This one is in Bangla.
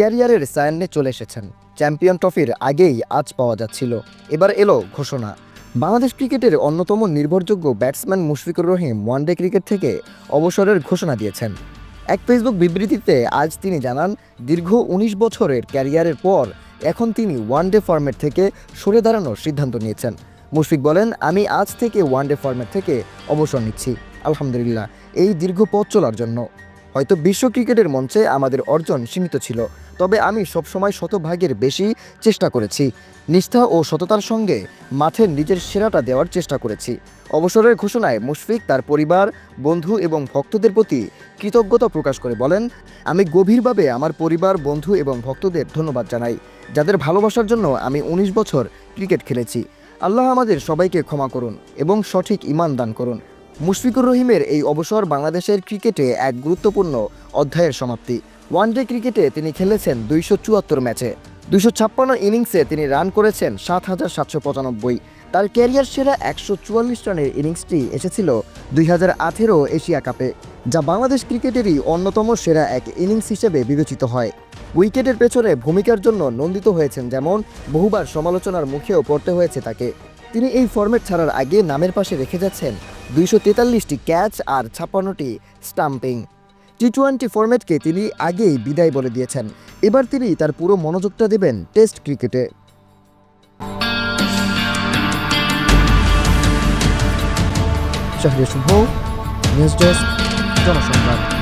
ক্যারিয়ারের সায়ান্নে চলে এসেছেন। চ্যাম্পিয়ন ট্রফির আগেই আজ পাওয়া যাচ্ছিল। এবার এলো ঘোষণা। বাংলাদেশ ক্রিকেটের অন্যতম নির্ভরযোগ্য batsman Mushfiqur Rahim one day cricket থেকে অবসরের ঘোষণা দিয়েছেন। এক ফেসবুক বিবৃতিতে আজ তিনি জানান, দীর্ঘ উনিশ বছরের ক্যারিয়ারের পর এখন তিনি ওয়ানডে ফরম্যাট থেকে সরে দাঁড়ানোর সিদ্ধান্ত নিয়েছেন। মুশফিক বলেন, আমি আজ থেকে ওয়ানডে ফরম্যাট থেকে অবসর নিচ্ছি। আলহামদুলিল্লাহ, এই দীর্ঘ পথ চলার জন্য। হয়তো বিশ্ব ক্রিকেটের মঞ্চে আমাদের অর্জন সীমিত ছিল, তবে আমি সবসময় শতভাগের বেশি চেষ্টা করেছি। নিষ্ঠা ও সততার সঙ্গে মাঠের নিজের সেরাটা দেওয়ার চেষ্টা করেছি। অবসরের ঘোষণায় মুশফিক তার পরিবার, বন্ধু এবং ভক্তদের প্রতি কৃতজ্ঞতা প্রকাশ করে বলেন, আমি গভীরভাবে আমার পরিবার, বন্ধু এবং ভক্তদের ধন্যবাদ জানাই, যাদের ভালোবাসার জন্য আমি উনিশ বছর ক্রিকেট খেলেছি। আল্লাহ আমাদের সবাইকে ক্ষমা করুন এবং সঠিক ইমান দান করুন। মুশফিকুর রহিমের এই অবসর বাংলাদেশের ক্রিকেটে এক গুরুত্বপূর্ণ অধ্যায়ের সমাপ্তি। ওয়ানডে ক্রিকেটে তিনি খেলেছেন দুইশো চুয়াত্তর ম্যাচে। দুইশো ছাপ্পান্ন ইনিংসে তিনি রান করেছেন সাত হাজার সাতশো পঁচানব্বই। তার ক্যারিয়ার সেরা একশো চুয়াল্লিশ রানের ইনিংসটি এসেছিল দুই হাজার আঠেরো এশিয়া কাপে, যা বাংলাদেশ ক্রিকেটেরই অন্যতম সেরা এক ইনিংস হিসেবে বিবেচিত হয়। উইকেটের পেছনে ভূমিকার জন্য নন্দিত হয়েছেন যেমন, বহুবার সমালোচনার মুখেও পড়তে হয়েছে তাকে। তিনি এই ফরম্যাট ছাড়ার আগে নামের পাশে রেখে যাচ্ছেন দুইশো তেতাল্লিশটি ক্যাচ আর ছাপ্পান্নটি স্টাম্পিং। টি টোয়েন্টি ফরম্যাটকে তিনি আগেই বিদায় বলে দিয়েছেন। এবার তিনি তার পুরো মনোযোগটা দেবেন টেস্ট ক্রিকেটে। Shahriya Shubho news desk, Janasangbad.